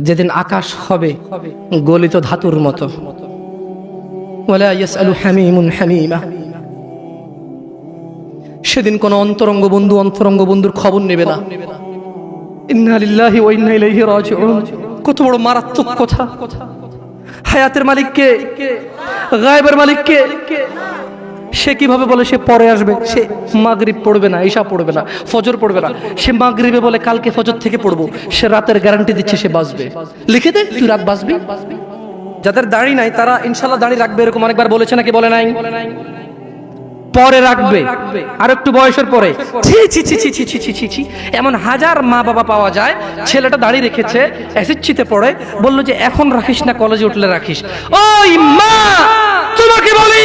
যেদিন আকাশ হবে গলিত ধাতুর মতো। সেদিন কোন অন্তরঙ্গ বন্ধু অন্তরঙ্গ বন্ধুর খবর নেবে না। ইন্না লিল্লাহি ওয়া ইন্না ইলাইহি রাজিউন। কত বড় মারাত্মক কথা। হায়াতের মালিক কে গায়েবের মালিক কে সে কীভাবে বলে সে পরে আসবে? সে মাগরিব পড়বে না, ঈশা পড়বে না, ফজর পড়বে না। সে মাগরিবে বলে কালকে ফজর থেকে পড়ব। সে রাতের গ্যারান্টি দিচ্ছে সে বাঁচবে। লিখে দে, তুই রাত বাঁচবি। যাদের দাড়ি নাই, তারা ইনশাল্লাহ দাড়ি রাখবে এরকম অনেকবার বলেছে নাকি বলে নাই? পরে রাখবে। আর একটু বয়সের পরে। এমন হাজার মা বাবা পাওয়া যায়, ছেলেটা দাঁড়িয়ে রেখেছে অ্যাসিডচিতে পড়ে, বলল যে, এখন রাখিস না, কলেজে উঠলে রাখিস। ওই মা, তোমাকে বলি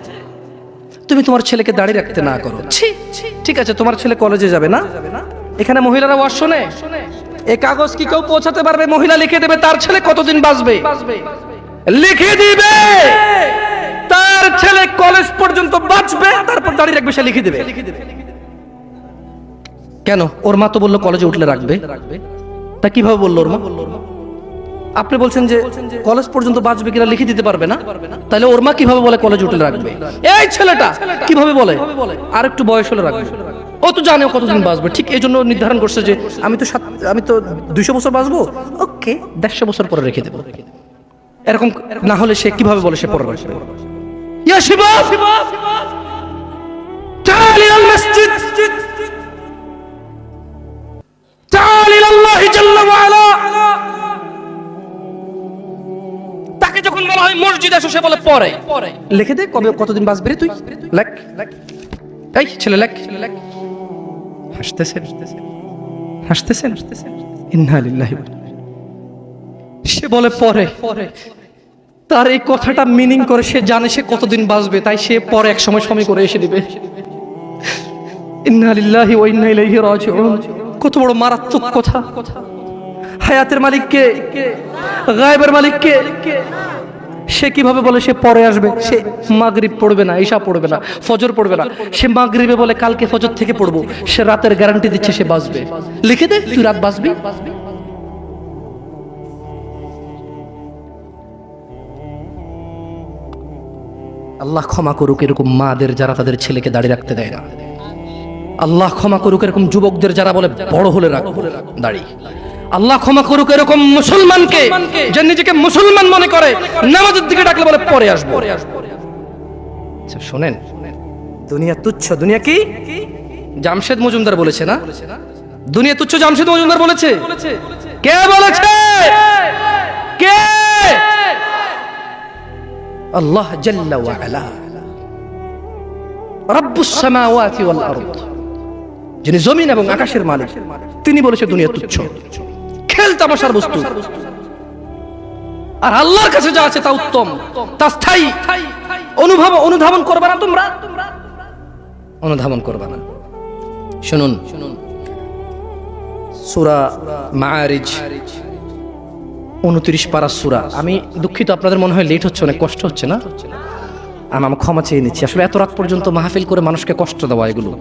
তুমি তোমার ছেলেকে দাঁড়িয়ে রাখতে না করো। ঠিক আছে, তোমার ছেলে কলেজে যাবে না? এখানে মহিলারা ওয়াজ শোনে? এই কাগজ কি কেউ পৌঁছাতে পারবে? মহিলা লিখে দেবে, তার ছেলে কতদিন বাঁচবে? লিখে দিবে! তার ছেলে কলেজ পর্যন্ত বাঁচবে, তারপর দাঁড়িয়ে রাখবে, সে লিখে দেবে। কেন? ওর মা তো বলল কলেজে উঠলে রাখবে। তা কীভাবে বলল ওর মা? আপনি বলছেন যে কলেজ পর্যন্ত বাঁচবে কিনা লিখে দিতে পারবে না তাহলে ওর মা কিভাবে বলে কলেজ উঠলে রাখবে এই ছেলেটা কিভাবে বলে আর একটু বয়স হলে রাখবে ও তো জানে ও কতদিন বাঁচবে ঠিক এই জন্য নির্ধারণ করছে যে আমি তো সাত আমি তো দুইশো বছর বাঁচবো ওকে দেড়শো বছর পরে রেখে দেবো এরকম না হলে সে কিভাবে বলে সে পরে রাখবে ইয়া শিবাব تعال إلى المسجد تعال إلى الله جل وعلا হয় মসজিদ এসো, সে বলে পরে। লিখে দে কবে, কতদিন বাঁচবি তুই? লেখ। এই ছেলে, লেখ। হাসতেছেন? হাসতেছেন? হাসতেছেন। সে বলে পরে। তার এই কথাটা মিনিং করে সে জানে সে কতদিন বাঁচবে, তাই সে পরে এক সময় সময় করে এসে দিবে। ইন্না লিল্লাহি ওয়া ইন্না ইলাইহি রাজিউন। কত বড় মারাত্মক কথা। হায়াতের মালিক কে গায়েবের মালিক কে সে কীভাবে বলে সে পরে আসবে? সে মাগরিব পড়বে না, ঈশা পড়বে না, ফজর পড়বে না। সে মাগরিবে বলে কালকে ফজর থেকে পড়ব। সে রাতের গ্যারান্টি দিচ্ছে সে বাঁচবে। লিখে দে, তুই রাত বাঁচবি? আল্লাহ ক্ষমা করুক, এরকম মাদের যারা তাদের ছেলেকে দাঁড়িয়ে রাখতে দেয় না। আল্লাহ ক্ষমা করুক, এরকম যুবকদের যারা বলে বড় হলে রাখ দাড়ি। আল্লাহ ক্ষমা করুক এরকম মুসলমানকে যে নিজেকে মুসলমান মনে করে নামাজের দিকে ডাকলে বলে পরে আসব। আচ্ছা, শোনেন দুনিয়া তুচ্ছ দুনিয়া কি? জামশেদ মজুমদার বলেছে না? দুনিয়া তুচ্ছ জামশেদ মজুমদার বলেছে? কে বলেছে? কে? আল্লাহ জাল্লা ওয়া আলা। রব্বুস সামাওয়াতি ওয়াল আরদ। যিনি জমিন এবং আকাশের মালিক তিনি বলেছে দুনিয়া তুচ্ছ। খেল তামাশার বস্তু। আর আল্লাহর কাছে যা আছে তা উত্তম, তা স্থায়ী। অনুভব অনুধাবন করবে না তোমরা। অনুধাবন করবে না। শুনুন। সূরা মাআরিজ, উনত্রিশ পারা সুরা। আমি দুঃখিত, আপনাদের মনে হয় লেট হচ্ছে, অনেক কষ্ট হচ্ছে না? আমি আমার ক্ষমা চেয়ে নিচ্ছি। আসলে এত রাত পর্যন্ত মাহফিল করে মানুষকে কষ্ট দেওয়া এগুলো।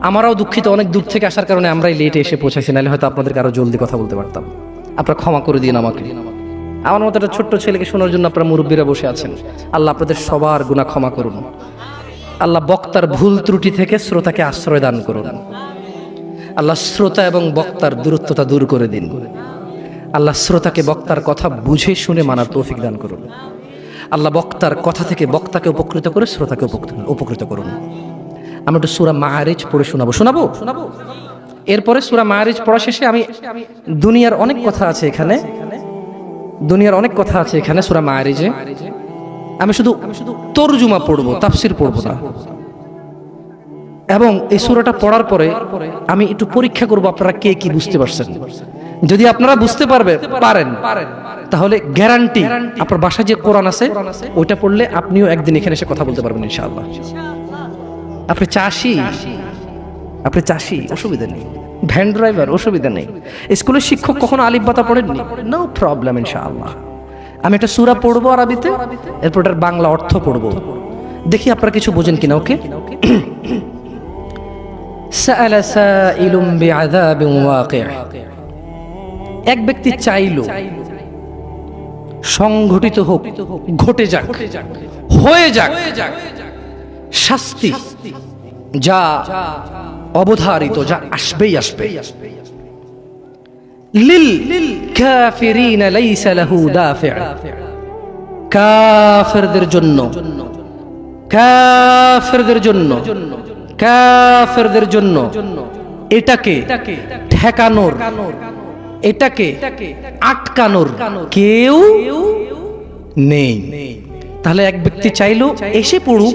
আমরাও দুঃখিত, অনেক দূর থেকে আসার কারণে আমরাই লেটে এসে পৌঁছাইছি, নাহলে হয়তো আপনাদেরকে আরও জলদি কথা বলতে পারতাম। আপনারা ক্ষমা করে দিন আমাকে। আমার মতো একটা ছোট্ট ছেলেকে শোনার জন্য আপনারা মুরব্বীরা বসে আছেন। আল্লাহ আপনাদের সবার গুণা ক্ষমা করুন। আল্লাহ বক্তার ভুল ত্রুটি থেকে শ্রোতাকে আশ্রয় দান করুন। আল্লাহ শ্রোতা এবং বক্তার দূরত্বতা দূর করে দিন। আল্লাহ শ্রোতাকে বক্তার কথা বুঝে শুনে মানার তৌফিক দান করুন। আল্লাহ বক্তার কথা থেকে বক্তাকে উপকৃত করে শ্রোতাকে উপকৃত করুন। আমরা একটু সুরা মাহারিজ পড়ে শোনাবো। শোনাবো? শোনাবো এরপরে সুরা মাহারিজ পড়া শেষে আমি দুনিয়ার অনেক কথা আছে এখানে। দুনিয়ার অনেক কথা আছে এখানে সুরা মাহারিজে আমি শুধু তরজুমা পড়ব, তাফসির পড়ব না। এবং এই সুরাটা পড়ার পরে আমি একটু পরীক্ষা করব আপনারা কে কি বুঝতে পারছেন। যদি আপনারা বুঝতে পারবে, পারেন। তাহলে গ্যারান্টি আপনার বাসায় যে কোরআন আছে, ওইটা পড়লে আপনিও একদিন এখানে এসে কথা বলতে পারবেন ইনশাআল্লাহ। আপনি চাষি? আপনি চাষি? অসুবিধা নেই। Van driver? অসুবিধা নেই। স্কুলের শিক্ষক কখনো আলিফবাতা পড়েননি? নো প্রবলেম ইনশাআল্লাহ। আমি একটা সুরা পড়ব আরবিতে এরপর এটার বাংলা অর্থ পড়ব। দেখি আপনারা কিছু বোঝেন কিনা ওকে? এক ব্যক্তি চাইল সংঘটিত হোক ঘটে যাক। হয়ে যাক। শাস্তি যা অবধারিত যা আসবেই আসবে। লিল কাফিরিন লাইসা লাহু দাফি কাফিরদের জন্য। কাফিরদের জন্য। কাফিরদের জন্য। এটাকে ঠেকানোর এটাকে আটকানোর কেউ নেই। তাহলে এক ব্যক্তি চাইলো এসে পড়ুক।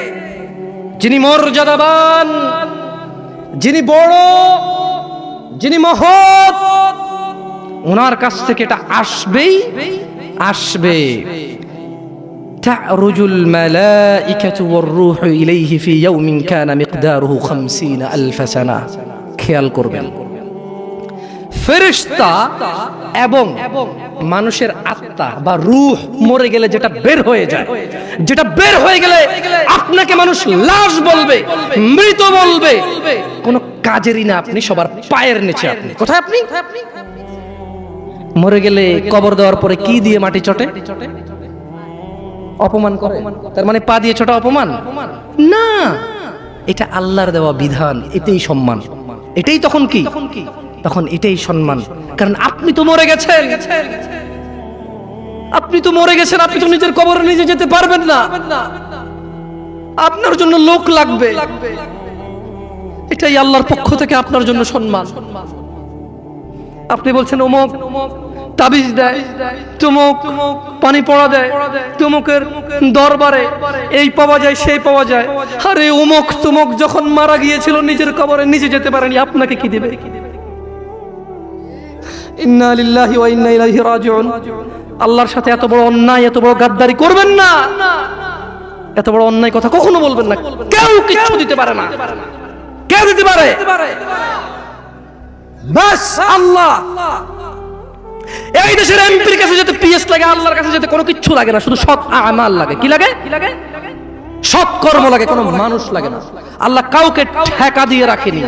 যিনি মর্যাদাবান যিনি বড় যিনি মহৎ ওনার কাছ থেকে এটা আসবেই আসবে تعرج الملائكة والروح إليه في يوم كان مقداره خمسين ألف سنة খেয়াল করবেন ফেরেশতা এবং মানুষের আত্মা বা রূহ মরে গেলে যেটা বের হয়ে যায়। যেটা বের হয়ে গেলে আপনাকে মানুষ লাশ বলবে, মৃত বলবে। কোনো কাজেরই না আপনি, সবার পায়ের নিচে আপনি। কোথায় আপনি? মরে গেলে কবর দেওয়ার পরে কি দিয়ে মাটি চটে? অপমান করে। তার মানে পা দিয়ে ছোটা অপমান? না। এটা আল্লাহর দেওয়া বিধান এটাই সম্মান। এটাই তখন কি? তখন এটাই সম্মান। কারণ আপনি তো মরে গেছেন। আপনি তো মরে গেছেন, আপনি তো নিজের কবরে নিজে যেতে পারবেন না। আপনার জন্য লোক লাগবে। এটাই আল্লাহর পক্ষ থেকে আপনার জন্য সম্মান। আপনি বলছেন ওমক তাবিজ দেয়, তুমুক পানি পড়া দেয়, তুমুকের দরবারে এই পাওয়া যায়, সেই পাওয়া যায়। আরে উমক তুমুক যখন মারা গিয়েছিল, নিজের কবরে নিজে যেতে পারেনি, আপনাকে কি দেবে? আল্লাহর সাথে এত বড় অন্যায়, এত বড় গাদ্দারি করবেন না। এত বড় অন্যায় কথা কখনো বলবেন না। কেউ কিচ্ছু দিতে পারে না। কেউ দিতে পারে। আল্লাহ। এই দেশের এমপির কাছে যেতে পিএস লাগে, আল্লাহর কাছে যেতে কোনো কিচ্ছু লাগে না, শুধু সৎ আমাল লাগে কি লাগে। কি লাগে? সৎ কর্ম লাগে কোনো মানুষ লাগে না। আল্লাহ কাউকে ঠেকা দিয়ে রাখেনি।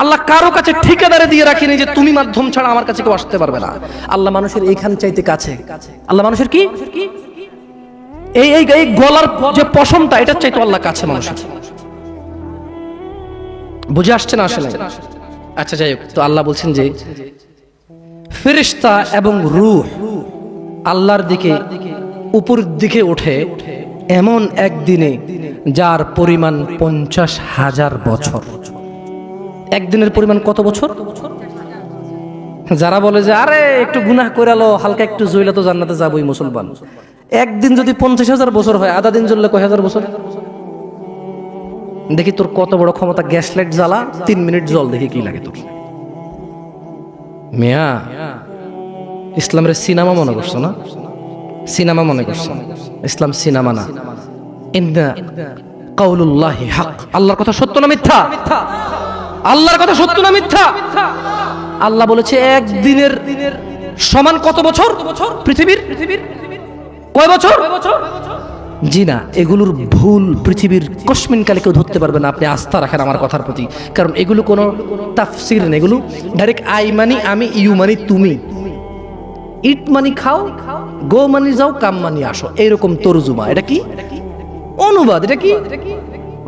আল্লাহ কারও কাছে ঠিকাদারে দিয়ে রাখেনি যে তুমি মাধ্যম ছাড়া আমার কাছে কেউ আসতে পারবে না। আল্লাহ মানুষের এইখান চাইতে কাছে। আল্লাহ মানুষের কি? এই এই এই গলার যে পশমটা এটা চাইতো আল্লাহ কাছে মানুষের বুঝে আসছে না আসলে? আচ্ছা যাই হোক, তো আল্লাহ বলছেন যে ফেরিস্তা এবং রূহ আল্লাহর দিকে উপর দিকে ওঠে। এমন একদিনে যার পরিমাণ পঞ্চাশ হাজার বছর। একদিনের পরিমাণ কত বছর? যারা বলে যে, আরে, একটু গুনাহ করে আলো, হালকা একটু জইলে তো জান্নাতে যাবই মুসলমান। একদিন যদি পঞ্চাশ হাজার বছর হয়, আধা দিন জ্বললে কয় হাজার বছর? দেখি তোর কত বড় ক্ষমতা গ্যাস লাইট জ্বালা, তিন মিনিট জল, দেখি কি লাগে তোর। মিয়া, ইসলামের সিনেমা মনে করছ না? সিনেমা মনে করছ ইসলাম সিনেমা না। কাউলুল্লাহি হক। আল্লাহর কথা সত্য না মিথ্যা? আল্লাহর কথা সত্য না মিথ্যা? আল্লাহ বলেছে একদিনের সমান কত বছর? পৃথিবীর? পৃথিবীর কয় বছর? জি না এগুলোর ভুল পৃথিবীর কসমিন কালে কেউ ধরতে পারবে না। আপনি আস্থা রাখেন আমার কথার প্রতি। কারণ এগুলো কোনো তাফসির না এগুলো ডাইরেক্ট আই মানি আমি ইউ মানি তুমি। ইট মানি খাও, গো মানি যাও, কাম মানি আসো। এইরকম তরজুমা। এটা কি? অনুবাদ। এটা কি?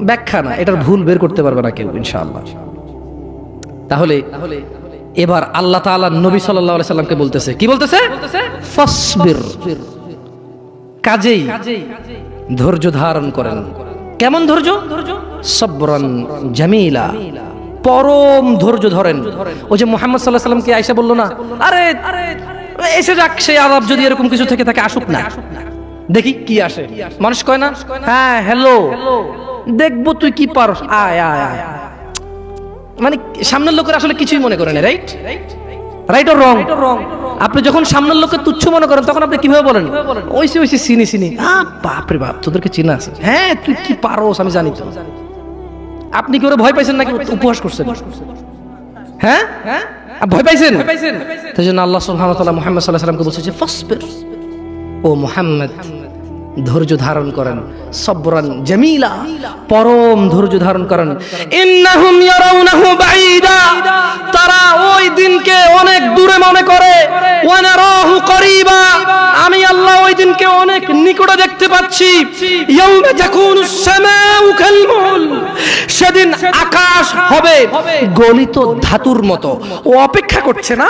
ব্যাখ্যা না। এটার ভুল বের করতে পারবে না কেউ, ইনশাআল্লাহ। তাহলে এবার আল্লাহ তাআলা নবী সাল্লাল্লাহু আলাইহি সাল্লামকে বলতেছে। কি বলতেছে? ফাসবির। কাজেই ধৈর্য ধারণ করেন। কেমন ধৈর্য? সবরন জামিলা। পরম ধৈর্য ধরেন। ওই যে মোহাম্মদ সাল্লাহ সাল্লামকে আয়সা বলল না, আরে এসে যাক, সেই আলাপ যদি এরকম কিছু থেকে থাকে আসুক না। দেখি কি আসে। মানুষ কয় না? হ্যাঁ হ্যালো দেখব তুই কি পার আয় আয় আয়। মানে সামনের লোকের আসলে কিছুই মনে করে না রাইট রাইট অর রং আপনি যখন সামনের লোককে তুচ্ছ মনে করেন, তখন আপনি কীভাবে বলেন? ওইসে, ওইসি চিনি চিনি আ বাপ, তোদেরকে চিনা আছে। হ্যাঁ তুই কি পারোস, আমি জানি তো। আপনি কি ওরা ভয় পাইছেন নাকি? উপহাস করছেন। হ্যাঁ? আপ ভয় পাইছেন? তাই জন্য আল্লাহ তাআলা মুহাম্মদ সাল্লাল্লাহু আলাইহি সাল্লামকে বলছে যে ফাসবির ও মুহাম্মদ ধৈর্য ধারণ করেন সবরান জামিলা পরম ধৈর্য ধারণ করেন। ইন্নাহুম ইয়ারাউনাহু বাঈদা তারা ওই দিনকে অনেক দূরে মনে করে ওয়া নারাহু করিবা আমি আল্লাহ ওই দিনকে অনেক নিকটে দেখতে পাচ্ছি সেদিন আকাশ হবে গলিত ধাতুর মতো। ও অপেক্ষা করছে না?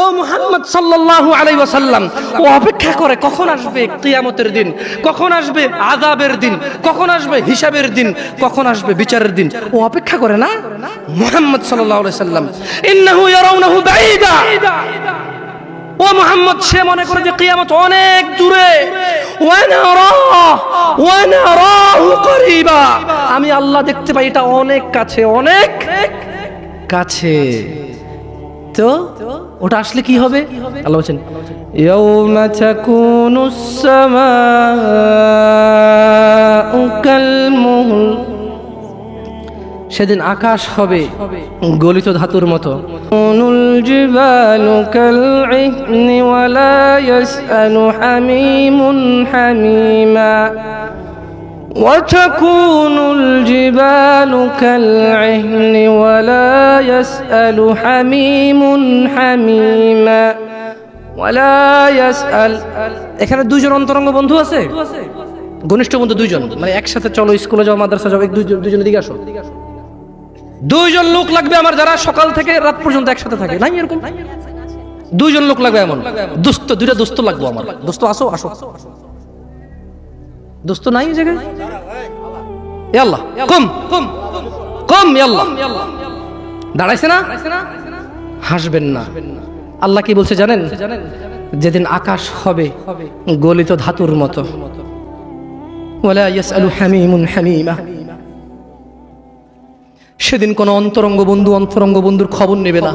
ও মুহাম্মদ সাল্লাল্লাহু আলাইহি ওয়াসাল্লাম, ও অপেক্ষা করে কখন আসবে কিয়ামতের দিন? কখন আসবে আযাবের দিন? কখন আসবে হিসাবের দিন? কখন আসবে বিচারের দিন? ও অপেক্ষা করে না? মুহাম্মদ সাল্লাল্লাহু আলাইহি সাল্লাম ইন্নাহু ইয়ারাউনাহু বাঈদা। ও মোহাম্মদ সে মনে করে যে কিয়ামত অনেক দূরে করিবা আমি আল্লাহ দেখতে পাই এটা অনেক কাছে অনেক কাছে তো ওটা আসলে কি হবে আল্লাহ বলছেন يوم تكون السماء كالمهل সেদিন আকাশ হবে গলিত ধাতুর মতো নুল জিবালু কালইহন ওয়ালা ইয়াসআলু হামিমুন হামিমা وتكون الجبال كالعهن ولا يسأل حميم حميما ولا يسأل এখানে দুইজন অন্তরঙ্গ বন্ধু আছে ঘনিষ্ঠ বন্ধু দুইজন মানে একসাথে চলো স্কুলে যাও মাদ্রাসা যাও এক দুইজন দুইজন দিকে আসো দুইজন লোক লাগবে আমার যারা সকাল থেকে রাত পর্যন্ত একসাথে থাকে। নাই এরকম? দুইজন লোক লাগবে এমন? দোস্ত, দুইটা দোস্ত লাগবে আমার। দোস্ত আসো আসো। দোস্ত নাই জায়গায়? ইয়াল্লাহ কম কম কম ইয়াল্লাহ দাঁড়াইছে না? হাসবেন না। আল্লাহ কি বলছে জানেন? যেদিন আকাশ হবে, গলিত ধাতুর মতো। ইয়াসআলু হামিমুন হামিমা। সেদিন কোনো অন্তরঙ্গ বন্ধু অন্তরঙ্গ বন্ধুর খবর নেবে না।